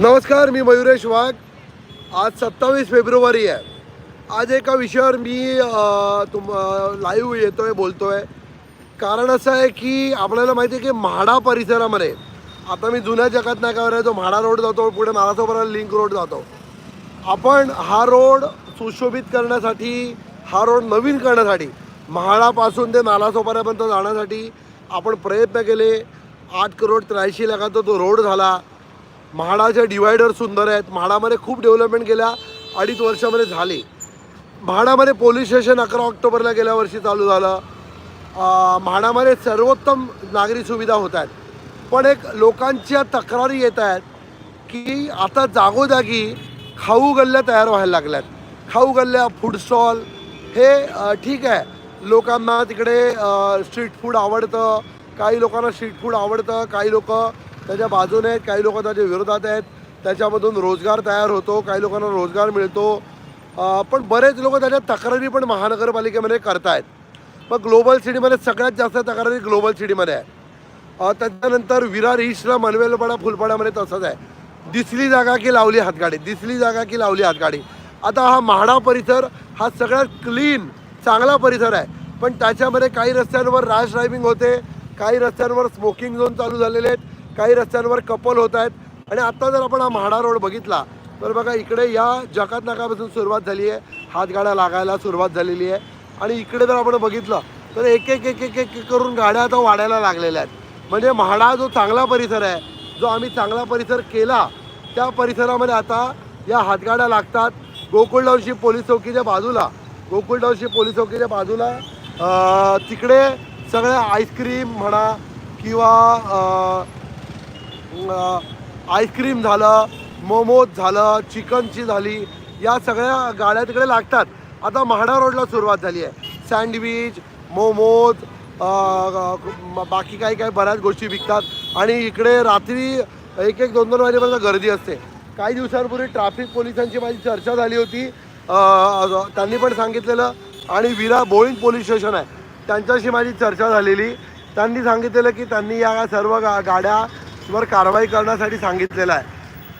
नमस्कार मी मयुरेश वाघ. आज सत्तावीस फेब्रुवारी आहे. आज एका विषयावर मी तुम लाईव्ह येतो आहे बोलतो आहे कारण असं आहे की आपल्याला माहिती आहे की म्हाडा परिसरामध्ये आता मी जुन्या जगात नाही का जो म्हाडा रोड जातो पुढे महाराष्ट्रभराला लिंक रोड जातो. आपण हा रोड सुशोभित करण्यासाठी हा रोड नवीन करण्यासाठी म्हाडापासून ते नालासोपाऱ्यापर्यंत जाण्यासाठी आपण प्रयत्न केले. आठ करोड त्र्याऐंशी लाखाचा तो रोड झाला. म्हाडाचे डिवायडर सुंदर आहेत म्हाडामध्ये खूप डेव्हलपमेंट गेल्या अडीच वर्षामध्ये झाले. म्हाडामध्ये पोलीस स्टेशन अकरा ऑक्टोबरला गेल्या वर्षी चालू झालं. म्हाडामध्ये सर्वोत्तम नागरी सुविधा होत आहेत. पण एक लोकांच्या तक्रारी येत आहेत की आता जागोजागी खाऊ गल्ल्या तयार व्हायला लागल्यात. खाऊ गल्ल्या फूड स्टॉल हे ठीक आहे. लोकांना तिकडे स्ट्रीट फूड आवडतं काही लोकांना स्ट्रीट फूड आवडतं काही लोक त्याच्या बाजूने आहेत काही लोक त्याच्या विरोधात आहेत. त्याच्यामधून रोजगार तयार होतो काही लोकांना रोजगार मिळतो. पण बरेच लोक त्याच्या तक्रारी पण महानगरपालिकेमध्ये करतायत. मग ग्लोबल सिटीमध्ये सगळ्यात जास्त तक्रारी ग्लोबल सिटीमध्ये आहे त्याच्यानंतर विरार ईस्टला मनवेलपाडा फुलपाड्यामध्ये तसंच आहे. दिसली जागा की लावली हातगाडी दिसली जागा की लावली हातगाडी. आता हा म्हाडा परिसर हा सगळ्यात क्लीन चांगला परिसर आहे. पण त्याच्यामध्ये काही रस्त्यांवर रॅश ड्रायव्हिंग होते काही रस्त्यांवर स्मोकिंग झोन चालू झालेले आहेत. काही रस्त्यांवर कपल होत आहेत. आणि आत्ता जर आपण हा म्हाडा रोड बघितला तर बघा इकडे या जकात नाकापासून सुरुवात झाली आहे. हातगाड्या लागायला सुरुवात झालेली आहे. आणि इकडे जर आपण बघितलं तर एक एक एक एक एक करून गाड्या आता वाढायला लागलेल्या आहेत. म्हणजे म्हाडा जो चांगला परिसर आहे जो आम्ही चांगला परिसर केला त्या परिसरामध्ये आता या हातगाड्या लागतात. गोकुळडावशी पोलीस चौकीच्या बाजूला गोकुळडावशी पोलीस चौकीच्या बाजूला तिकडे सगळ्या आईस्क्रीम म्हणा किंवा आईस्क्रीम झालं मोमोज झालं चिकनची झाली या सगळ्या गाड्या तिकडे लागतात. आता म्हाडा रोडला सुरुवात झाली आहे. सँडविच मोमोज बाकी काही काही बऱ्याच गोष्टी विकतात. आणि इकडे रात्री एक एक दोन दोन वाजेपर्यंत गर्दी असते. काही दिवसांपूर्वी ट्रॅफिक पोलिसांची माझी चर्चा झाली होती. त्यांनी पण सांगितलेलं. आणि विरा बोळीन पोलीस स्टेशन आहे. त्यांच्याशी माझी चर्चा झालेली. त्यांनी सांगितलेलं की त्यांनी या सर्व गा गाड्या वर कारवाई करण्यासाठी सांगितलेलं आहे.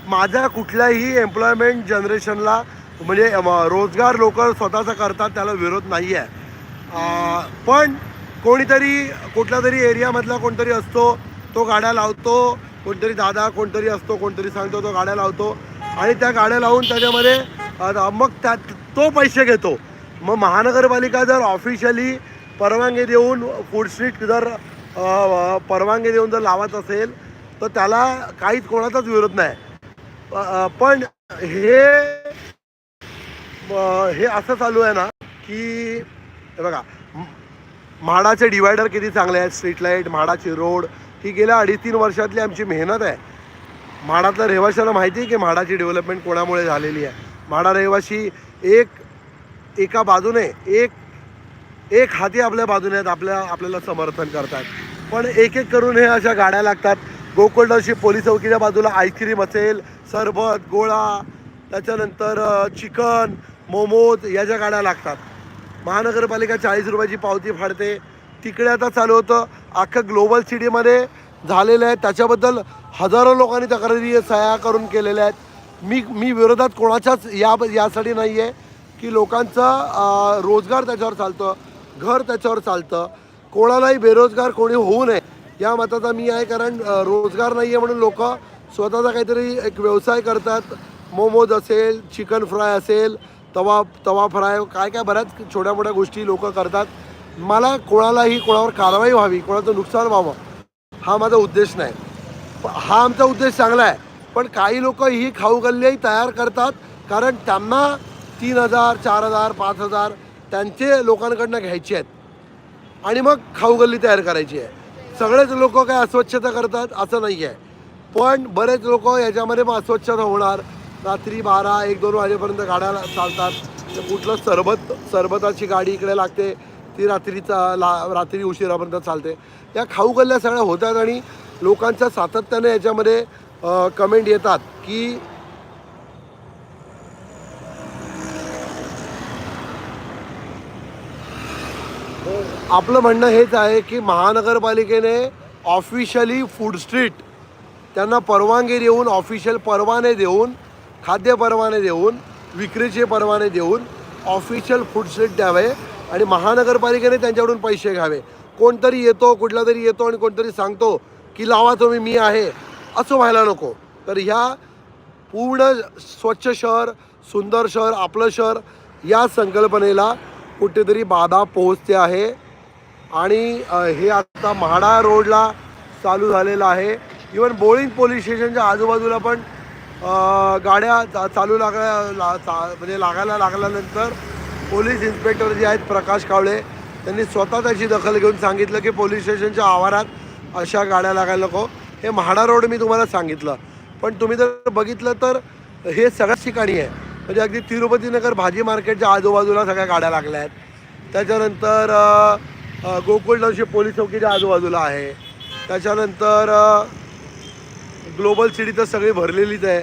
माझ्या कुठल्याही एम्प्लॉयमेंट जनरेशनला म्हणजे रोजगार लोक स्वतःचा करतात त्याला विरोध नाही आहे. पण कोणीतरी कुठल्या तरी एरियामधला कोणतरी असतो तो गाड्या लावतो कोणतरी दादा कोणतरी असतो कोणतरी सांगतो तो गाड्या लावतो आणि त्या गाड्या लावून त्याच्यामध्ये मग त्या तो पैसे घेतो. मग महानगरपालिका जर ऑफिशियली परवानगी देऊन फूड स्ट्रीट जर परवानगी देऊन जर लावत असेल तर त्याला काहीच कोणाचाच विरोध नाही. पण हे हे असं चालू आहे ना की हे बघा म्हाडाचे डिवायडर किती चांगले आहेत स्ट्रीट लाइट म्हाडाची रोड ही गेल्या अडीच तीन वर्षातली आमची मेहनत आहे. म्हाडातल्या रहिवाशाला माहिती आहे की म्हाडाची डेव्हलपमेंट कोणामुळे झालेली आहे. म्हाडा रहिवाशी एक एका बाजूने एक एक हाती आपल्या बाजूने आहेत आपल्या आपल्याला समर्थन करतात. पण एक एक करून हे अशा गाड्या लागतात गोकुळशी पोलीस चौकीच्या बाजूला आईस्क्रीम असेल सरबत गोळा त्याच्यानंतर चिकन मोमोज या ज्या गाड्या लागतात. महानगरपालिका चाळीस रुपयाची पावती फाडते. तिकडे आता चालू होतं. अख्खं ग्लोबल सिटीमध्ये झालेलं आहे. त्याच्याबद्दल हजारो लोकांनी तक्रारी सह्या करून केलेल्या आहेत. मी मी विरोधात कोणाच्याच या यासाठी नाही आहे की लोकांचा रोजगार त्याच्यावर चालतं घर त्याच्यावर चालतं. कोणालाही बेरोजगार कोणी होऊ नये. या मताचा मी आहे कारण रोजगार नाही आहे म्हणून लोक स्वतःचा काहीतरी एक व्यवसाय करतात. मोमोज असेल चिकन फ्राय असेल तवा तवा फ्राय काय काय बऱ्याच छोट्या मोठ्या गोष्टी लोक करतात. मला कोणालाही कोणावर कारवाई व्हावी कोणाचं नुकसान व्हावं हा माझा उद्देश नाही. हा आमचा उद्देश चांगला आहे. पण काही लोक ही खाऊ तयार करतात कारण त्यांना तीन हजार चार हजार पाच हजार त्यांचे लोकांकडनं घ्यायचे आहेत. आणि मग खाऊ गल्ली तयार करायची आहे. सगळेच लोक काय अस्वच्छता करतात असं नाही आहे पण बरेच लोक याच्यामध्ये मग अस्वच्छता होणार. रात्री बारा एक दोन वाजेपर्यंत गाड्या चालतात. तर कुठलं सरबत सरबताची गाडी इकडे लागते. ती रात्रीचा ला रात्री उशिरापर्यंत चालते. या खाऊ गल्ल्या सगळ्या होतात आणि लोकांच्या सातत्याने याच्यामध्ये कमेंट येतात की आपलं म्हणणं हेच आहे की महानगरपालिकेने ऑफिशियली फूड स्ट्रीट त्यांना परवानगी देऊन ऑफिशियल परवाने देऊन खाद्य परवाने देऊन विक्रीचे परवाने देऊन ऑफिशियल फूड स्ट्रीट द्यावे आणि महानगरपालिकेने त्यांच्याकडून पैसे घ्यावे. कोणतरी येतो कुठला तरी येतो आणि कोणतरी सांगतो की लावा तुम्ही मी आहे असं व्हायला नको. तर ह्या पूर्ण स्वच्छ शहर सुंदर शहर आपलं शहर या संकल्पनेला कुठेतरी बाधा पोहोचते आहे. आणि हे आता म्हाडा रोडला चालू झालेलं आहे. इवन बोळिंग पोलीस स्टेशनच्या आजूबाजूला पण गाड्या चा- चालू लागल्या ला चा- म्हणजे लागायला लागल्यानंतर पोलीस इन्स्पेक्टर जे आहेत प्रकाश कावळे त्यांनी स्वतः त्याची दखल घेऊन सांगितलं की पोलीस स्टेशनच्या आवारात अशा गाड्या लागायला नको. हे म्हाडा रोड मी तुम्हाला सांगितलं. पण तुम्ही जर बघितलं तर हे सगळ्याच ठिकाणी आहे. म्हणजे अगदी तिरुपतीनगर भाजी मार्केटच्या आजूबाजूला सगळ्या गाड्या लागल्या आहेत. त्याच्यानंतर अ, पोलीस चौकीच्या आजूबाजूला आहे. त्याच्यानंतर ग्लोबल सिटी तर सगळी भरलेलीच आहे.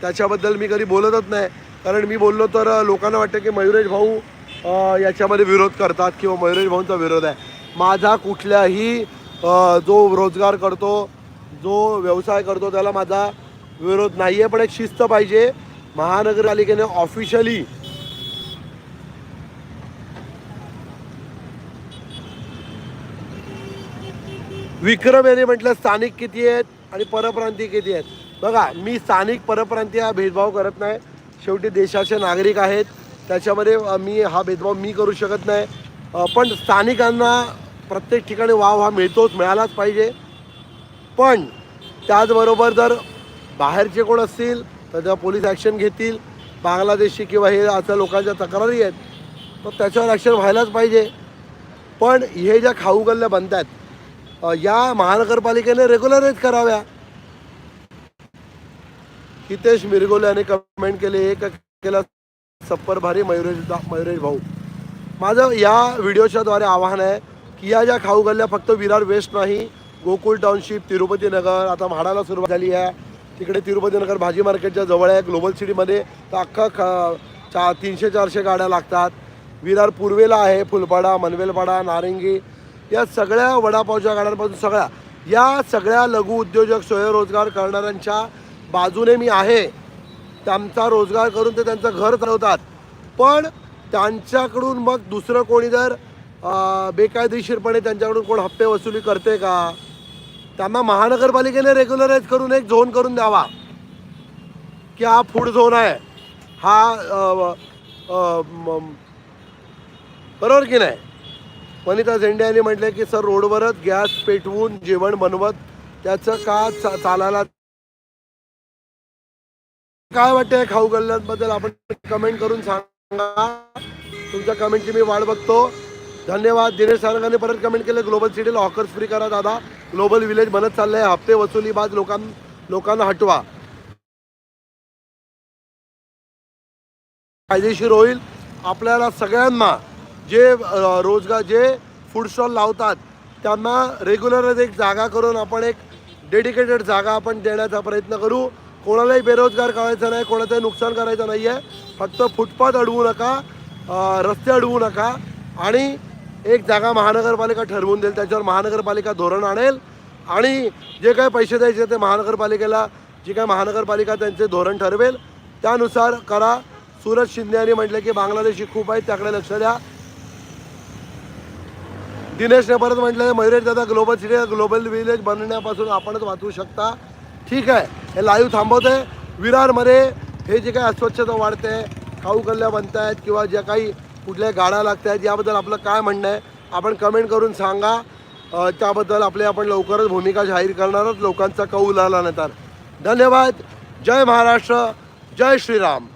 त्याच्याबद्दल मी कधी बोलतच नाही. कारण मी बोललो तर लोकांना वाटतं की मयुरेश भाऊ याच्यामध्ये विरोध करतात किंवा मयुरेश भाऊंचा विरोध आहे. माझा कुठल्याही जो रोजगार करतो जो व्यवसाय करतो त्याला माझा विरोध नाही आहे पण एक शिस्त पाहिजे. महानगरपालिकेने ऑफिशियली विक्रम यांनी म्हटलं स्थानिक किती आहेत आणि परप्रांतीय किती आहेत? बघा मी स्थानिक परप्रांतीय हा भेदभाव करत नाही. शेवटी देशाचे नागरिक आहेत. त्याच्यामध्ये मी हा भेदभाव मी करू शकत नाही. पण स्थानिकांना प्रत्येक ठिकाणी वाव हा मिळतोच मिळालाच पाहिजे. पण त्याचबरोबर जर बाहेरचे कोण असतील तर त्या पोलीस ॲक्शन घेतील बांगलादेशी किंवा हे असं लोकांच्या तक्रारी आहेत तर त्याच्यावर ॲक्शन व्हायलाच पाहिजे. पण हे ज्या खाऊ गल्ल्या बनतात या महानगरपालिकेने रेग्युलराईज कराव्या. हितेश मिरगोले यांनी कमेंट केले एक केला सप्पर भारी मयुरेश मयुरेश भाऊ. माझं या व्हिडिओच्या द्वारे आवाहन आहे की या ज्या खाऊ गल्ल्या फक्त विरार वेस्ट नाही गोकुळ टाउनशिप तिरुपती नगर आता म्हाडाला सुरुवात झाली आहे. तिकडे तिरुपती नगर भाजी मार्केटच्या जवळ आहे ग्लोबल सिटीमध्ये तर अख्खा ख चा तीनशे चारशे गाड्या लागतात. विरार पूर्वेला आहे फुलपाडा मनवेलपाडा नारंगी या सगळ्या वडापावच्या गाड्यांपासून सगळ्या या सगळ्या लघु उद्योजक स्वयंरोजगार करणाऱ्यांच्या बाजूने मी आहे. त्यांचा रोजगार करून ते त्यांचं घर चालवतात. पण त्यांच्याकडून मग दुसरं कोणी जर बेकायदेशीरपणे त्यांच्याकडून कोण हप्ते वसुली करते का? त्यांना महानगरपालिकेने रेग्युलराईज करून एक झोन करून द्यावा. की हा फूड झोन आहे? हा बरोबर की नाही? वनिता झेंडे यांनी म्हटलं की सर रोडवरच गॅस पेटवून जेवण बनवत त्याचं का चा- चालायला काय वाटतंय खाऊ गल्ल्यांबद्दल? आपण कमेंट करून सांगा. तुमच्या कमेंटची मी वाट बघतो. धन्यवाद. दिनेश सारंगाने परत कमेंट केलं ग्लोबल सिटीला हॉकर्स फ्री करा दादा. ग्लोबल विलेज बनत चाललंय हप्ते वसुली बाद लोकां लोकांना हटवा. फायदेशीर होईल आपल्याला सगळ्यांना. जे रोजगार जे फूड स्टॉल लावतात त्यांना रेग्युलरच एक जागा करून आपण एक डेडिकेटेड जागा आपण देण्याचा प्रयत्न करू. कोणालाही बेरोजगार करायचं नाही कोणाचंही नुकसान करायचं नाही आहे फक्त फुटपाथ अडवू नका रस्ते अडवू नका आणि एक जागा महानगरपालिका ठरवून देईल. त्याच्यावर महानगरपालिका धोरण आणेल आणि जे काही पैसे द्यायचे ते महानगरपालिकेला जी काय महानगरपालिका त्यांचे धोरण ठरवेल त्यानुसार करा. सूरज शिंदे यांनी म्हटलं की बांगलादेशी खूप आहेत त्याकडे लक्ष द्या. दिनेशने परत म्हटलं मयुरेश दादा ग्लोबल सिटी ग्लोबल विलेज बनण्यापासून आपणच वाचवू शकता. ठीक आहे हे लाईव्ह थांबवतंय. विरारमध्ये हे जे काही अस्वच्छता वाढते खाऊ कल्ल्या बनत आहेत किंवा ज्या काही कुठल्या गाड्या लागत आहेत याबद्दल आपलं काय म्हणणं आहे आपण कमेंट करून सांगा. त्याबद्दल आपले आपण लवकरच भूमिका जाहीर करणारच लोकांचा कौल आला नंतर धन्यवाद. जय महाराष्ट्र. जय श्रीराम.